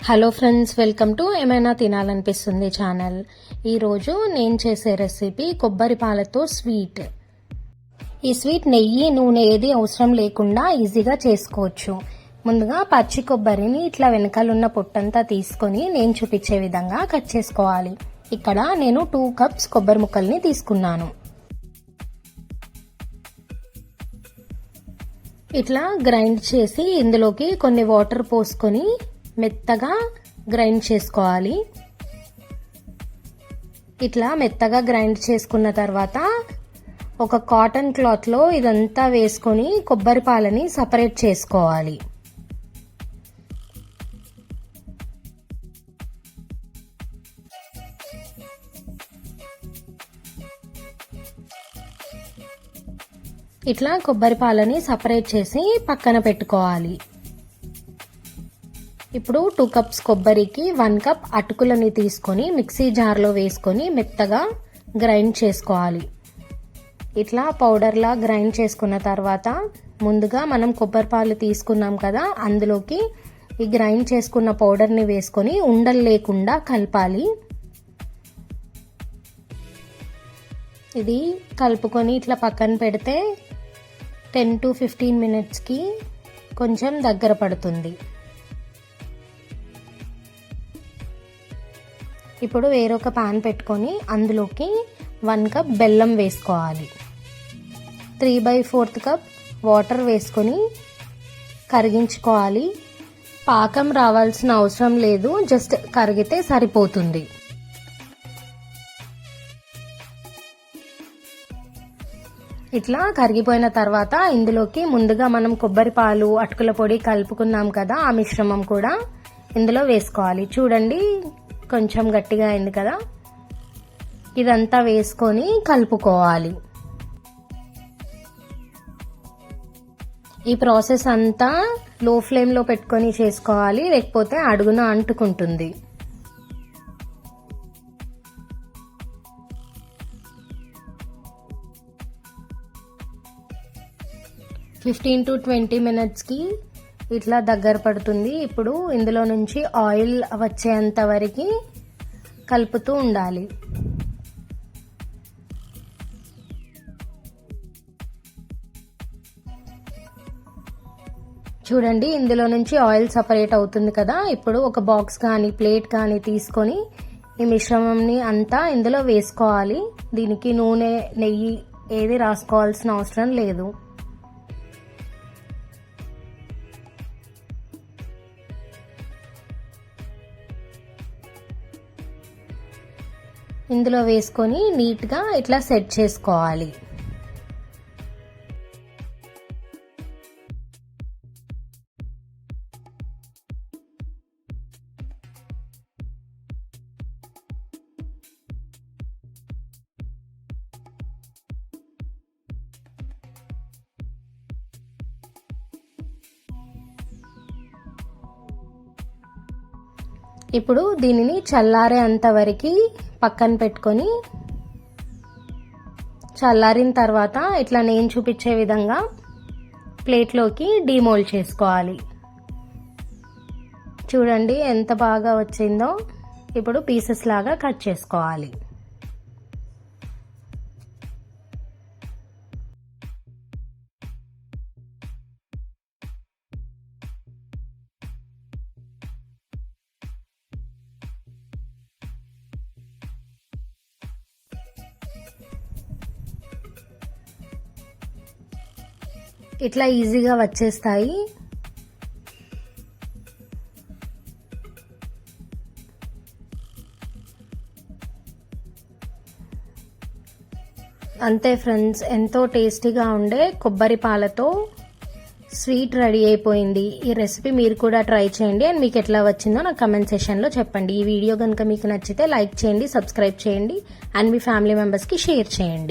Hello friends welcome to ఏమైనా తినాలనిపిస్తుంది channel ఈరోజు నేను చేసే రెసిపీ కొబ్బరి పాలతో స్వీట్ ఈ స్వీట్ నెయ్యి నూనె ఏది అవసరం లేకుండా ఈజీగా చేసుకోవచ్చు. ముందుగా పచ్చి కొబ్బరిని ఇట్లా వెనకాలన్న పొట్టంతా తీసుకొని నేను చూపించే విధంగా కట్ చేసుకోవాలి. ఇక్కడ నేను టూ కప్స్ కొబ్బరి ముక్కల్ని తీసుకున్నాను. ఇట్లా గ్రైండ్ చేసి ఇందులోకి కొన్ని వాటర్ పోసుకొని మెత్తగా గ్రైండ్ చేసుకోవాలి. ఇట్లా మెత్తగా గ్రైండ్ చేసుకున్న తర్వాత ఒక కాటన్ క్లాత్లో ఇదంతా వేసుకొని కొబ్బరి పాలని సపరేట్ చేసుకోవాలి. ఇట్లా కొబ్బరి పాలని సపరేట్ చేసి పక్కన పెట్టుకోవాలి. ఇప్పుడు టూ కప్స్ కొబ్బరికి వన్ కప్ అటుకులని తీసుకొని మిక్సీ జార్లో వేసుకొని మెత్తగా గ్రైండ్ చేసుకోవాలి. ఇట్లా పౌడర్లా గ్రైండ్ చేసుకున్న తర్వాత ముందుగా మనం కొబ్బరి పాలు తీసుకున్నాం కదా అందులోకి ఈ గ్రైండ్ చేసుకున్న పౌడర్ని వేసుకొని ఉండలు లేకుండా కలపాలి. ఇది కలుపుకొని ఇట్లా పక్కన పెడితే టెన్ టు ఫిఫ్టీన్ మినిట్స్కి కొంచెం దగ్గర పడుతుంది. ఇప్పుడు వేరొక పాన్ పెట్టుకొని అందులోకి వన్ కప్ బెల్లం వేసుకోవాలి. Three by fourth cup water వేసుకొని కరిగించుకోవాలి. పాకం రావాల్సిన అవసరం లేదు జస్ట్ కరిగితే సరిపోతుంది. ఇట్లా కరిగిపోయిన తర్వాత ఇందులోకి ముందుగా మనం కొబ్బరి పాలు అటుకుల పొడి కలుపుకున్నాం కదా ఆ మిశ్రమం కూడా ఇందులో వేసుకోవాలి. చూడండి. కొంచెం గట్టిగా అయింది కదా. ఇదంతా వేసుకొని కలుపుకోవాలి. ఈ ప్రాసెస్ అంతా లో ఫ్లేమ్లో పెట్టుకొని చేసుకోవాలి లేకపోతే అడుగున అంటుకుంటుంది. ఫిఫ్టీన్ టు ట్వంటీ మినిట్స్కి ఇట్లా దగ్గర పడుతుంది. ఇప్పుడు ఇందులో నుంచి ఆయిల్ వచ్చేంత వరకు కలుపుతూ ఉండాలి. చూడండి ఇందులో నుంచి ఆయిల్ సపరేట్ అవుతుంది కదా. ఇప్పుడు ఒక బాక్స్ కానీ ప్లేట్ కానీ తీసుకొని ఈ మిశ్రమంని అంతా ఇందులో వేసుకోవాలి. దీనికి నూనె నెయ్యి ఏది రాసుకోవాల్సిన అవసరం లేదు. ఇందులో వేసుకొని నీట్గా ఇట్లా సెట్ చేసుకోవాలి. ఇప్పుడు దీనిని చల్లారే వరకు పక్కన పెట్టుకొని చల్లారిన తర్వాత ఇట్లా నేను చూపించే విధంగా ప్లేట్లోకి డీమోల్డ్ చేసుకోవాలి. చూడండి ఎంత బాగా వచ్చిందో. ఇప్పుడు పీసెస్ లాగా కట్ చేసుకోవాలి. ఇట్లా ఈజీగా వచ్చేస్తాయి. అంతే ఫ్రెండ్స్ ఎంతో టేస్టీగా ఉండే కొబ్బరి పాలతో స్వీట్ రెడీ అయిపోయింది. ఈ రెసిపీ మీరు కూడా ట్రై చేయండి. అండ్ మీకు ఎట్లా వచ్చిందో నాకు కమెంట్ సెషన్లో చెప్పండి. ఈ వీడియో కనుక మీకు నచ్చితే లైక్ చేయండి సబ్స్క్రైబ్ చేయండి. అండ్ మీ ఫ్యామిలీ మెంబర్స్కి షేర్ చేయండి.